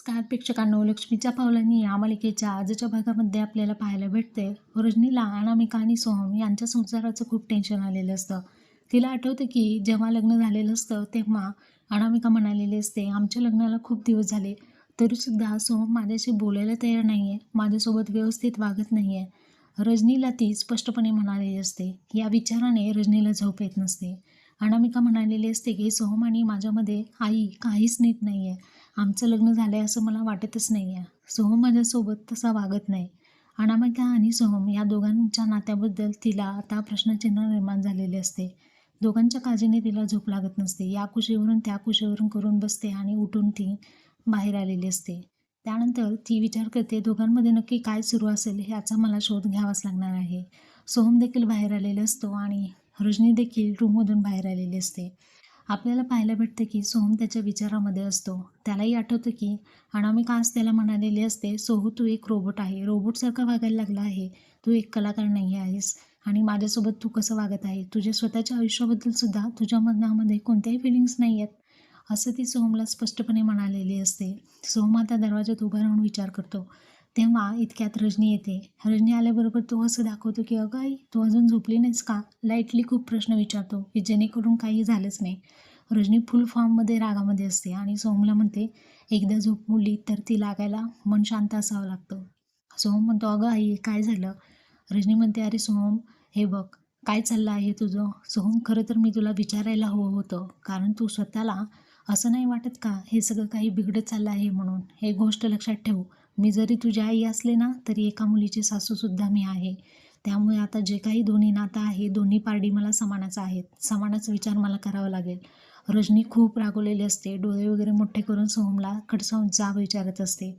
नमस्कार प्रेक्षकांनो लक्ष्मीच्या पावलांनी या मालिकेच्या आजच्या भागामध्ये आपल्याला पाहायला भेटते. रजनीला अनामिका आणि सोहम यांच्या संसाराचं खूप टेन्शन आलेलं असतं. तिला आठवतं की जेव्हा लग्न झालेलं असतं तेव्हा अनामिका म्हणालेली असते आमच्या लग्नाला खूप दिवस झाले. तरीसुद्धा सोहम माझ्याशी बोलायला तयार नाही आहे माझ्यासोबत व्यवस्थित वागत नाही आहे रजनीला ती स्पष्टपणे म्हणालेली असते. या विचाराने रजनीला झोप येत नसते. अनामिका म्हणालेली असते की सोहम आणि माझ्यामध्ये आई काहीच नीट नाही आहे आमचं लग्न झालं आहे असं मला वाटतच नाही आहे सोहम माझ्यासोबत तसा वागत नाही. अनामिका आणि सोहम या दोघांच्या नात्याबद्दल तिला आता प्रश्नचिन्ह निर्माण झालेले असते. दोघांच्या काळजीने तिला झोप लागत नसते. या कुशीवरून त्या कुशीवरून करून बसते आणि उठून ती बाहेर आलेली असते. त्यानंतर ती विचार करते दोघांमध्ये नक्की काय सुरू असेल ह्याचा मला शोध घ्यावाच लागणार आहे. सोहम देखील बाहेर आलेला असतो आणि रजनी देखील रूममधून बाहेर आलेली असते. आपल्याला पाहायला भेटतं की सोहम त्याच्या विचारामध्ये असतो. त्यालाही आठवतं की अनामिका आज त्याला म्हणालेली असते सोहू तू एक रोबोट आहे. रोबोटसारखा वागायला लागला आहे. तू एक कलाकार नाही आहेस. आणि माझ्यासोबत तू कसं वागत आहे? तुझ्या स्वतःच्या आयुष्याबद्दल सुद्धा तुझ्या मनामध्ये कोणत्याही फिलिंग्स नाही आहेत. असं ती सोहमला स्पष्टपणे म्हणालेली असते. सोहम आता दरवाजात उभा राहून विचार करतो. तेव्हा इतक्यात रजनी येते. रजनी आल्याबरोबर तो असं दाखवतो की अगं आई तू अजून झोपली नाहीस का? लाईटली खूप प्रश्न विचारतो की जेणेकरून काही झालंच नाही. रजनी फुल फॉर्ममध्ये रागामध्ये असते आणि सोमला म्हणते एकदा झोप उडली तर ती लागायला मन शांत असावं लागतं. सोहम म्हणतो अगं आई काय झालं? रजनी म्हणते अरे सोहम हे बघ काय चाललं आहे तुझं? सोहम खरं तर मी तुला विचारायला हवं होतं कारण तू स्वतःला असं नाही वाटत का? हे सगळं काही बिघडत चाललं आहे म्हणून. हे गोष्ट लक्षात ठेवू. मी जरी तुझी आई असले ना तरी एका मुलीची सासूसुद्धा मी आहे. त्यामुळे आता जे काही दोन्ही नातं आहे दोन्ही पार्टी मला समानाच आहेत. समानच विचार मला करावा लागेल. रजनी खूप रागवलेली असते. डोळे वगैरे मोठे करून सोहमला खडसावून जाब विचारत असते.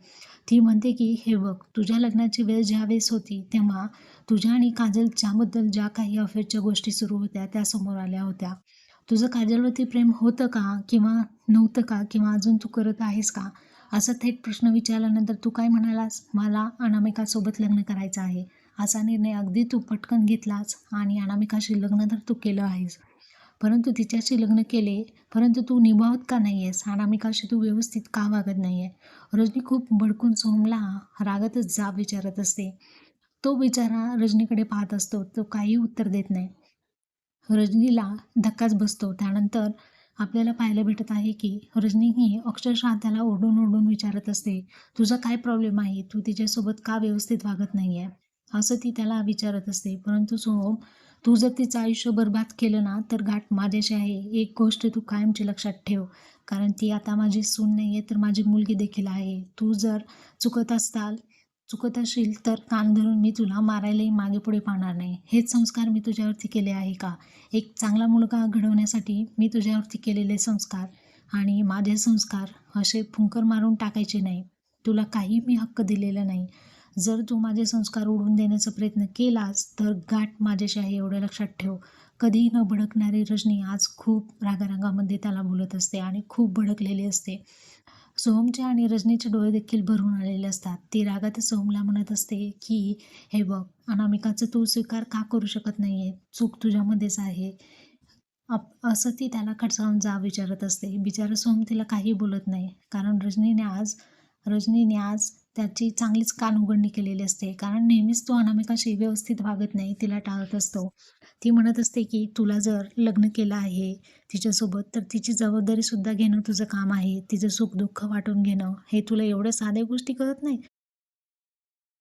ती म्हणते की हे बघ तुझ्या लग्नाची वेळ ज्या वेळेस होती तेव्हा तुझ्या आणि काजलच्याबद्दल ज्या काही अफेअरच्या गोष्टी सुरू होत्या त्या समोर आल्या होत्या. तुझं काजलवरती प्रेम होतं का? किंवा नव्हतं का? किंवा अजून तू करत आहेस का? असा थेट प्रश्न विचारल्यानंतर तू काय म्हणालास? मला अनामिकासोबत लग्न करायचं आहे. असा निर्णय अगदी तू पटकन घेतलास आणि अनामिकाशी लग्न तर तू केलं आहेस. परंतु तिच्याशी लग्न केले परंतु तू निभावत का नाही आहेस अनामिकाशी तू व्यवस्थित का वागत नाही आहे रजनी खूप भडकून सोहमला रागातच जाब विचारत असते. तो बिचारा रजनीकडे पाहत असतो तो काही उत्तर देत नाही. रजनीला धक्काच बसतो. त्यानंतर आपल्याला पाहायला भेटत आहे की रजनी ही अक्षरशः त्याला ओढून ओढून विचारत असते तुझा काय प्रॉब्लेम आहे? तू तिच्यासोबत का व्यवस्थित वागत नाही आहे असं ती त्याला विचारत असते. परंतु सोहम तू जर तिचं आयुष्य बर्बाद केलं ना तर गाठ माझ्याशी आहे. एक गोष्ट तू कायमची लक्षात ठेव. कारण ती आता माझी सून नाही आहे तर माझी मुलगी देखील आहे. तू जर चुकत असताल चुकत असशील तर कान धरून मी तुला मारायलाही मागे पुढे पाहणार नाही. हेच संस्कार मी तुझ्यावरती केले आहे का? एक चांगला मुलगा घडवण्यासाठी मी तुझ्यावरती केलेले संस्कार आणि माझे संस्कार असे फुंकर मारून टाकायचे नाही. तुला काही मी हक्क दिलेला नाही. जर तू माझे संस्कार उडवून देण्याचा प्रयत्न केलास तर गाठ माझ्याशी आहे एवढं लक्षात ठेव. कधीही न भडकणारी रजनी आज खूप रागारागामध्ये त्याला बोलत असते आणि खूप भडकलेली असते. सोहमचे आणि रजनीचे डोळे देखील भरून आलेले असतात. ती रागात सोहमला म्हणत असते की हे बघ अनामिकाचं तू स्वीकार का करू शकत नाही आहे चूक तुझ्यामध्येच आहे. अप असं ती त्याला खडसावून जा विचारत असते. बिचारा सोहम तिला काही बोलत नाही. कारण रजनीने आज रजनीने आज त्याची चांगलीच कान उघडणी केलेली असते. कारण नेहमीच तो अनामिकाशी व्यवस्थित वागत नाही तिला टाळत असतो. ती म्हणत असते की तुला जर लग्न केलं आहे तिच्यासोबत तर तिची जबाबदारीसुद्धा घेणं तुझं काम आहे. तिचं सुख दुःख वाटून घेणं हे तुला एवढ्या साध्या गोष्टी कळत नाही?